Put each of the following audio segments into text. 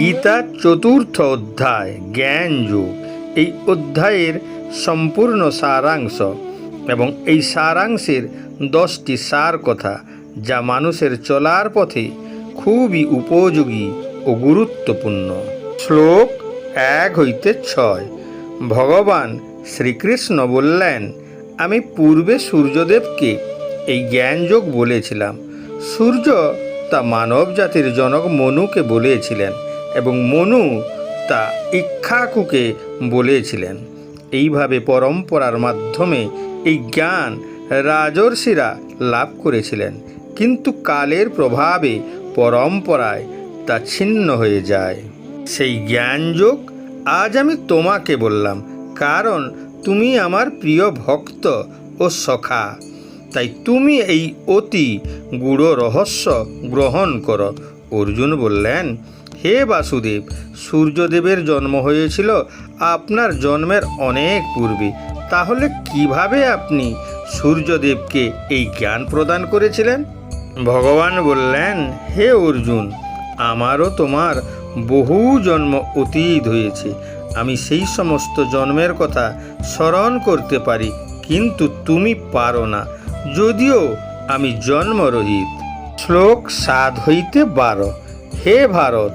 গীতা চতুর্থ অধ্যায়, জ্ঞান যোগ। এই অধ্যায়ের সম্পূর্ণ সারাংশ এবং এই সারাংশের দশটি সার কথা যা মানুষের চলার পথে খুবই উপযোগী ও গুরুত্বপূর্ণ। শ্লোক এক হইতে ছয়, ভগবান শ্রীকৃষ্ণ বললেন, আমি পূর্বে সূর্যদেবকে এই জ্ঞানযোগ বলেছিলাম। সূর্য তা মানব জাতির জনক মনুকে বলেছিলেন। এবং মনু তা ইক্ষাকুকে বলেছিলেন। এইভাবে পরম্পরার মাধ্যমে এই জ্ঞান রাজর্ষিরা লাভ করেছিলেন। কিন্তু কালের প্রভাবে পরম্পরায় তা ছিন্ন হয়ে যায়। সেই জ্ঞানযোগ আজ আমি তোমাকে বললাম, কারণ তুমি আমার প্রিয় ভক্ত ও সখা। তাই তুমি এই অতি গূঢ় রহস্য গ্রহণ করো। অর্জুন বললেন হে বাসুদেব, সূর্যদেবের জন্ম হয়েছিল আপনার জন্মের অনেক পূর্বে। তাহলে কীভাবে আপনি সূর্যদেবকে এই জ্ঞান প্রদান করেছিলেন? ভগবান বললেন, হে অর্জুন, আমারও তোমার বহু জন্ম অতীত হয়েছে। আমি সেই সমস্ত জন্মের কথা স্মরণ করতে পারি, কিন্তু তুমি পারো না। যদিও আমি জন্মরহিত। শ্লোক সাত হইতে বারো। হে ভারত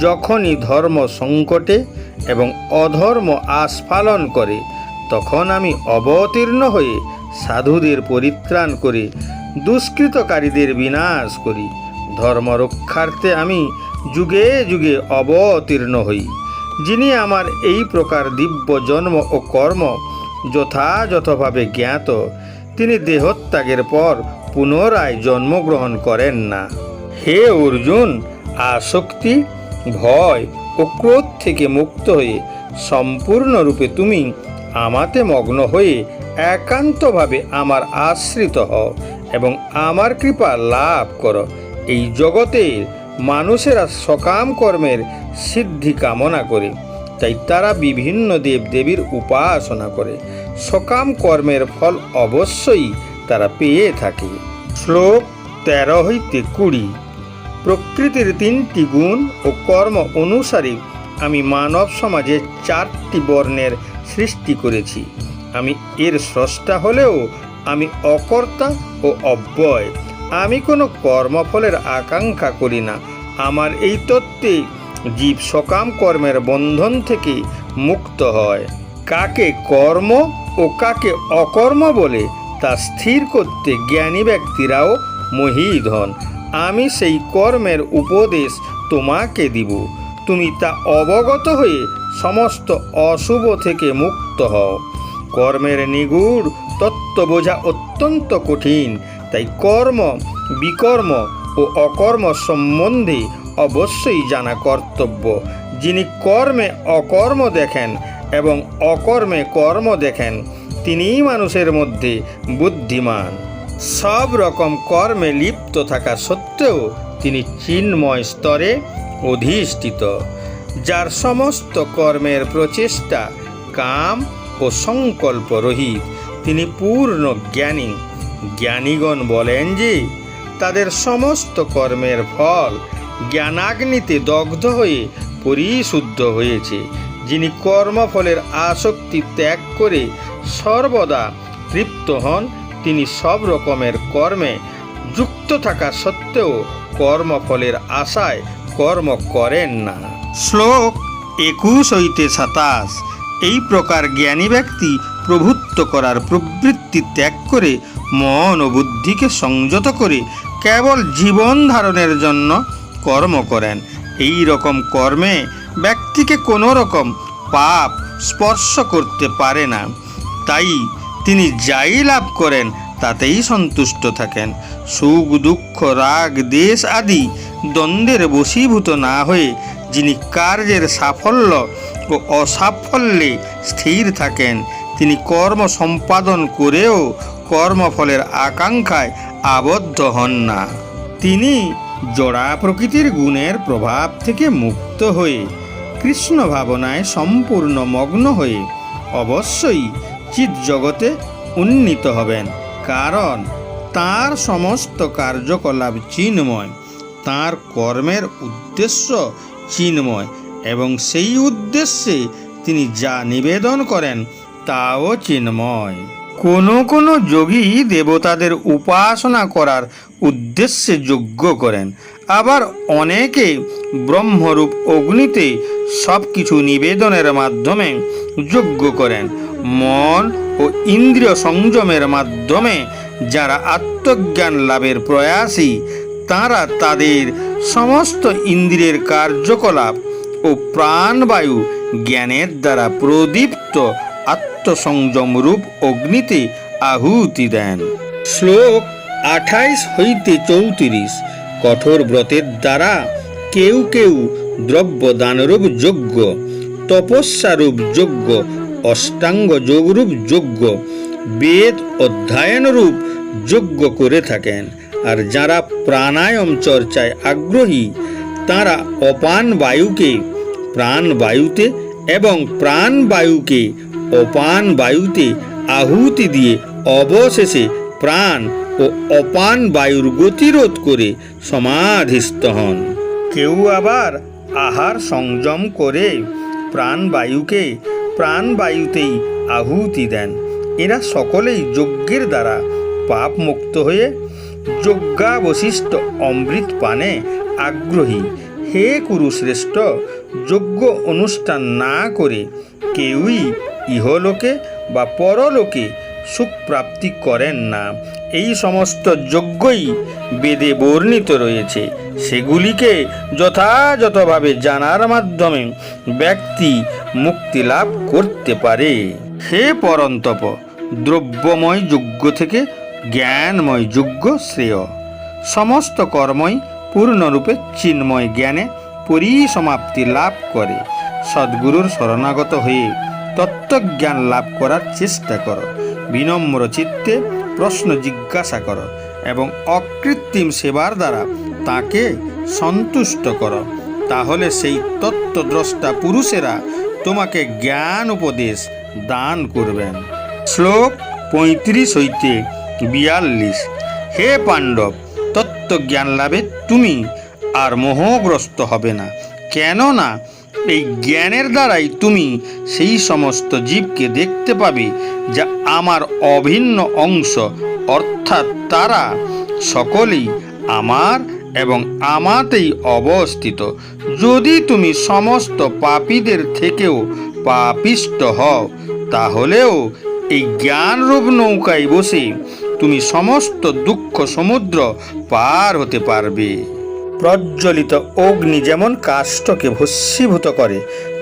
যখনই ধর্ম সংকটে এবং অধর্ম আস্ফালন করে, তখন আমি অবতীর্ণ হয়ে সাধুদের পরিত্রাণ করে, দুষ্কৃতকারীদের বিনাশ করি। ধর্ম রক্ষার্থে আমি যুগে যুগে অবতীর্ণ হই। যিনি আমার এই প্রকার দিব্য জন্ম ও কর্ম যথাযথভাবে জ্ঞাত, তিনি দেহত্যাগের পর পুনরায় জন্মগ্রহণ করেন না। হে অর্জুন, আসক্তি ভয় ও ক্রোধ থেকে মুক্ত হয়ে সম্পূর্ণরূপে তুমি আমাতে মগ্ন হয়ে একান্তভাবে আমার আশ্রিত হও এবং আমার কৃপা লাভ করো। এই জগতের মানুষেরা সকাম কর্মের সিদ্ধি কামনা করে, তাই তারা বিভিন্ন দেবদেবীর উপাসনা করে। সকাম কর্মের ফল অবশ্যই তারা পেয়ে থাকে। শ্লোক তেরো হইতে কুড়ি। প্রকৃতির তিনটি গুণ ও কর্ম অনুসারে আমি মানব সমাজে চারটি বর্ণের সৃষ্টি করেছি। আমি এর স্রষ্টা হলেও আমি অকর্তা ও অব্যয়। আমি কোনো কর্মফলের আকাঙ্ক্ষা করি না। আমার এই তত্ত্বে জীব সকাম কর্মের বন্ধন থেকে মুক্ত হয়। কাকে কর্ম ও কাকে অকর্ম বলে তা স্থির করতে জ্ঞানী ব্যক্তিরাও মহিদ হন। আমি সেই কর্মের উপদেশ তোমাকে দিব। তুমি তা অবগত হয়ে সমস্ত অশুভ থেকে মুক্ত হও। কর্মের নিগুড় তত্ত্ব বোঝা অত্যন্ত কঠিন, তাই কর্ম, বিকর্ম ও অকর্ম সম্বন্ধে অবশ্যই জানা কর্তব্য। যিনি কর্মে অকর্ম দেখেন এবং অকর্মে কর্ম দেখেন, তিনিই মানুষের মধ্যে বুদ্ধিমান। সব রকম কর্মে লিপ্ত থাকা সত্ত্বেও তিনি চিন্ময় স্তরে অধিষ্ঠিত, যার সমস্ত কর্মের প্রচেষ্টা, কাম ও সংকল্প রহিত। তিনি পূর্ণ জ্ঞানী। জ্ঞানীগণ বলেন যে, তাদের সমস্ত কর্মের ফল জ্ঞানাগ্নিতে দগ্ধ হয়ে পরিশুদ্ধ হয়েছে, যিনি কর্মফলের আসক্তি ত্যাগ করে সর্বদা তৃপ্ত হন তিনি সব রকমের কর্মে যুক্ত থাকা সত্ত্বেও কর্মফলের আশায় কর্ম করেন না। শ্লোক একুশ হইতে সাতাশ। এই প্রকার জ্ঞানী ব্যক্তি প্রভুত্ব করার প্রবৃত্তি ত্যাগ করে মন ও বুদ্ধিকে সংযত করে কেবল জীবন ধারণের জন্য কর্ম করেন। এই রকম কর্মে ব্যক্তিকে কোনো রকম পাপ স্পর্শ করতে পারে না। তাই তিনি যাই লাভ করেন, তাতেই সন্তুষ্ট থাকেন। সুখ, দুঃখ, রাগ, দেশ আদি দ্বন্দ্বের বশীভূত না হয়ে যিনি কার্যের সাফল্য ও অসাফল্যে স্থির থাকেন, তিনি কর্ম সম্পাদন করেও কর্মফলের আকাঙ্ক্ষায় আবদ্ধ হন না। তিনি জড়া প্রকৃতির গুণের প্রভাব থেকে মুক্ত হয়ে কৃষ্ণ ভাবনায় সম্পূর্ণ মগ্ন হয়ে অবশ্যই চিৎ জগতে উন্নীত হবেন। কারণ তার সমস্ত কার্যকলাপ চিন্ময়, তার কর্মের উদ্দেশ্য চিন্ময় এবং সেই উদ্দেশ্যে তিনি যা নিবেদন করেন তাও চিন্ময়। কোনো কোনো যোগী দেবতাদের উপাসনা করার উদ্দেশ্যে যজ্ঞ করেন। আবার অনেকে ব্রহ্মরূপ অগ্নিতে সব কিছু নিবেদনের মাধ্যমে যজ্ঞ করেন। মন ও ইন্দ্রিয় সংযমের মাধ্যমে যারা আত্মজ্ঞান লাভের প্রয়াসী, তারা তাদের সমস্ত ইন্দ্রিয়ের কার্যকলাপ ও প্রাণবায়ু জ্ঞানের দ্বারা প্রদীপ্ত আত্মসংযম রূপ অগ্নিতে আহুতি দেন। শ্লোক আঠাইশ হইতে চৌত্রিশ। কঠোর ব্রতের দ্বারা কেউ কেউ দ্রব্য দানরূপ যজ্ঞ তপস্যারূপ যজ্ঞ অষ্টাঙ্গ যোগরূপ যজ্ঞ বেদ অধ্যয়নরূপ যজ্ঞ করে থাকেন। আর যারা প্রাণায়াম চর্চায় আগ্রহী, তারা অপান বায়ুকে, প্রাণ বায়ুতে এবং প্রাণ বায়ুকে, অপান বায়ুতে আহুতি দিয়ে অবশেষে প্রাণ ও অপান বায়ুর গতিরোধ করে সমাধিস্থ হন। কেউ আবার আহার সংযম করে প্রাণবায়ুকে প্রাণবায়ুতেই আহুতি দেন। এরা সকলেই যজ্ঞের দ্বারা পাপ মুক্ত হয়ে যজ্ঞাবশিষ্ট অমৃত পানে আগ্রহী। হে কুরুশ্রেষ্ঠ, যজ্ঞ অনুষ্ঠান না করে কেউই ইহলোকে বা পরলোকে সুখ প্রাপ্তি করেন না। এই সমস্ত যজ্ঞই বেদে বর্ণিত রয়েছে। সেগুলিকে যথাযথভাবে জানার মাধ্যমে ব্যক্তি মুক্তি লাভ করতে পারে। হে পরন্তপ, দ্রব্যময় যজ্ঞ থেকে জ্ঞানময় যজ্ঞ শ্রেয়। সমস্ত কর্মই পূর্ণরূপে চিন্ময় জ্ঞানে পরিসমাপ্তি লাভ করে। সদ্গুরুর শরণাগত হয়ে তত্ত্বজ্ঞান লাভ করার চেষ্টা করো। বিনম্র চিত্তে প্রশ্ন জিজ্ঞাসা করো এবং অকৃত্রিম সেবার দ্বারা তাকে সন্তুষ্ট করো। তাহলে সেই তত্ত্বদ্রষ্টা পুরুষেরা তোমাকে জ্ঞান উপদেশ দান করবেন। শ্লোক পঁয়ত্রিশ হইতে বিয়াল্লিশ। হে পাণ্ডব, তত্ত্বজ্ঞান লাভে তুমি আর মোহগ্রস্ত হবে না। কেননা এই জ্ঞানের দ্বারাই তুমি সেই সমস্ত জীবকে দেখতে পাবে যা আমার অভিন্ন অংশ, অর্থাৎ তারা সকলেই আমার এবং আমাতেই অবস্থিত। যদি তুমি সমস্ত পাপীদের থেকেও পাপিষ্ট হও, তাহলেও এই জ্ঞানরূপ নৌকায় বসে তুমি সমস্ত দুঃখ সমুদ্র পার হতে পারবে। প্রজ্বলিত অগ্নি যেমন কাষ্ঠকে ভস্মীভূত করে,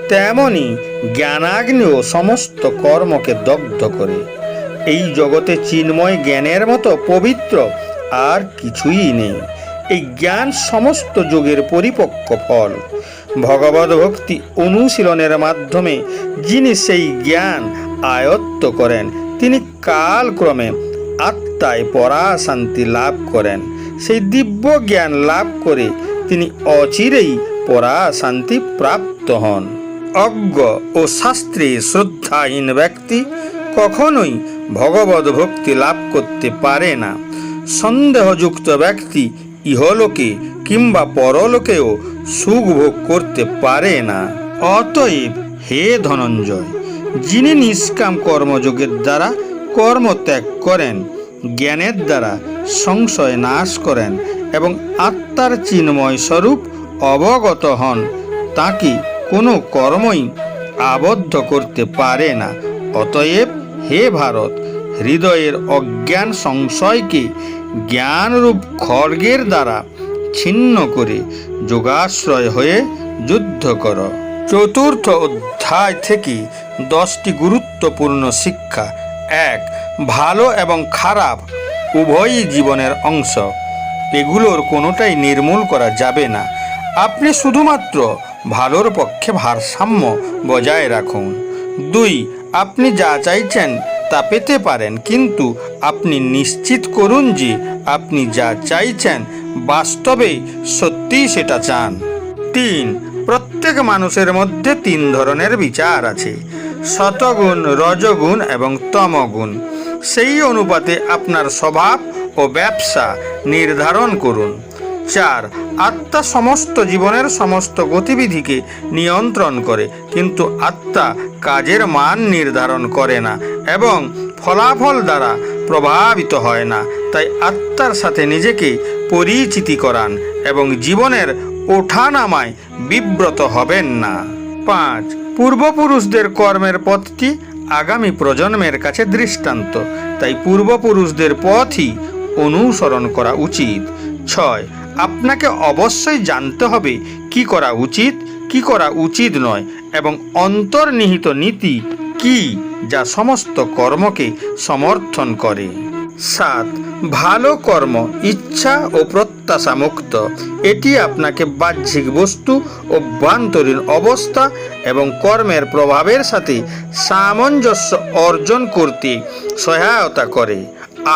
তেমনি জ্ঞানাগ্নিও সমস্ত কর্মকে দগ্ধ করে। এই জগতে চিন্ময় জ্ঞানের মতো পবিত্র আর কিছুই নেই। এই জ্ঞান সমস্ত যোগের পরিপক্ক ফল। ভগবত ভক্তি অনুশীলনের মাধ্যমে যিনি সেই জ্ঞান আয়ত্ত করেন, তিনি কালক্রমে আত্মায় পরাশান্তি লাভ করেন। সেই দিব্য জ্ঞান লাভ করে তিনি অচিরেই পরাশান্তি প্রাপ্ত হন। অজ্ঞ ও শাস্ত্রে শ্রদ্ধাহীন ব্যক্তি কখনোই ভগবত ভক্তি লাভ করতে পারে না। সন্দেহযুক্ত ব্যক্তি ইহলোকে কিংবা পরলোকেও সুখ ভোগ করতে পারে না। অতএব হে ধনঞ্জয়, যিনি নিষ্কাম কর্মযোগের দ্বারা কর্ম ত্যাগ করেন, জ্ঞানের দ্বারা সংশয় নাশ করেন এবং আত্মার চিন্ময় স্বরূপ অবগত হন, তাকে কোনো কর্মই আবদ্ধ করতে পারে না। অতএব হে ভারত, হৃদয়ের অজ্ঞান সংশয়কে জ্ঞানরূপ খড়গের দ্বারা ছিন্ন করে যোগাশ্রয় হয়ে যুদ্ধ কর। চতুর্থ অধ্যায় থেকে দশটি গুরুত্বপূর্ণ শিক্ষা। এক, ভালো এবং খারাপ উভয়ই জীবনের অংশ। এগুলোর কোনোটাই নির্মূল করা যাবে না। আপনি শুধুমাত্র ভালোর পক্ষে ভারসাম্য বজায় রাখুন। দুই, আপনি যা চাইছেন তা পেতে পারেন। কিন্তু আপনি নিশ্চিত করুন যে আপনি যা চাইছেন বাস্তবে সত্যিই সেটা চান। তিন, প্রত্যেক মানুষের মধ্যে তিন ধরনের বিচার আছে। শতগুণ, রজগুণ এবং তমগুণ। সেই অনুপাতে আপনার স্বভাব ও ব্যবসা নির্ধারণ করুন। চার, আত্মা সমস্ত জীবনের সমস্ত গতিবিধিকে নিয়ন্ত্রণ করে, কিন্তু আত্মা কাজের মান নির্ধারণ করে না এবং ফলাফল দ্বারা প্রভাবিত হয় না। তাই আত্মার সাথে নিজেকে পরিচিতি করান এবং জীবনের ওঠানামায় বিব্রত হবেন না। পাঁচ, পূর্বপুরুষদের কর্মের পথটি আগামী প্রজন্মের কাছে দৃষ্টান্ত। তাই পূর্বপুরুষদের পথই অনুসরণ করা উচিত। ছয় আপনাকে অবশ্যই জানতে হবে কি করা উচিত, কি করা উচিত নয় এবং অন্তর্নিহিত নীতি কি যা সমস্ত কর্মকে সমর্থন করে। সাত, ভালো কর্ম, ইচ্ছা ও প্রত্যাশা মুক্ত এটি আপনাকে বাহ্যিক বস্তু, অভ্যন্তরীণ অবস্থা এবং কর্মের প্রভাবের সাথে সামঞ্জস্য অর্জন করতে সহায়তা করে।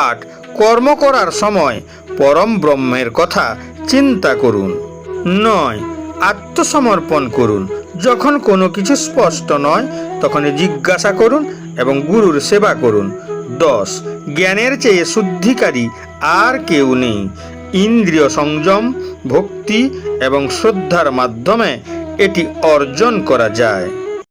আট কর্ম করার সময় পরম ব্রহ্মের কথা চিন্তা করুন। নয়, আত্মসমর্পণ করুন। যখন কোনো কিছু স্পষ্ট নয়, তখন জিজ্ঞাসা করুন এবং গুরুর সেবা করুন। দশ, জ্ঞানের চেয়ে শুদ্ধিকারী আর কেউ নেই। ইন্দ্রিয় সংযম, ভক্তি এবং শ্রদ্ধার মাধ্যমে এটি অর্জন করা যায়।